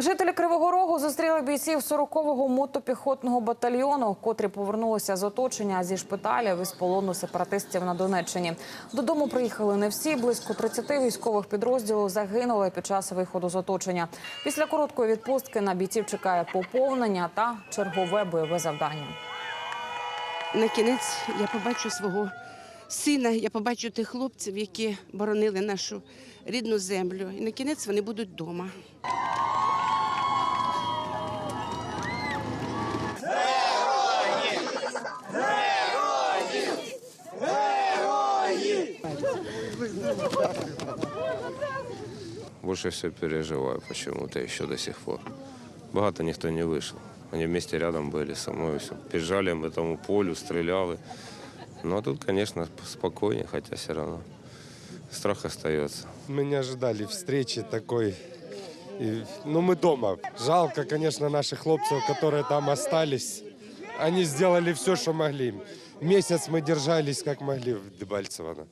Жителі Кривого Рогу зустріли бійців 40-го мотопіхотного батальйону, котрі повернулися з оточення зі шпиталів із полону сепаратистів на Донеччині. Додому приїхали не всі. Близько 30 військових підрозділів загинули під час виходу з оточення. Після короткої відпустки на бійців чекає поповнення та чергове бойове завдання. на кінець я побачу свого сина, я побачу тих хлопців, які боронили нашу рідну землю. І на кінець вони будуть вдома. Больше всего переживаю почему-то еще до сих пор. Багато никто не вышел. Они вместе рядом были со мной. Все. Бежали по этому полю, стреляли. Но тут, конечно, спокойнее, хотя все равно страх остается. Мы не ожидали встречи такой. И, ну, мы дома. Жалко, конечно, наших хлопцев, которые там остались. Они сделали все, что могли. Месяц мы держались, как могли в Дебальцево.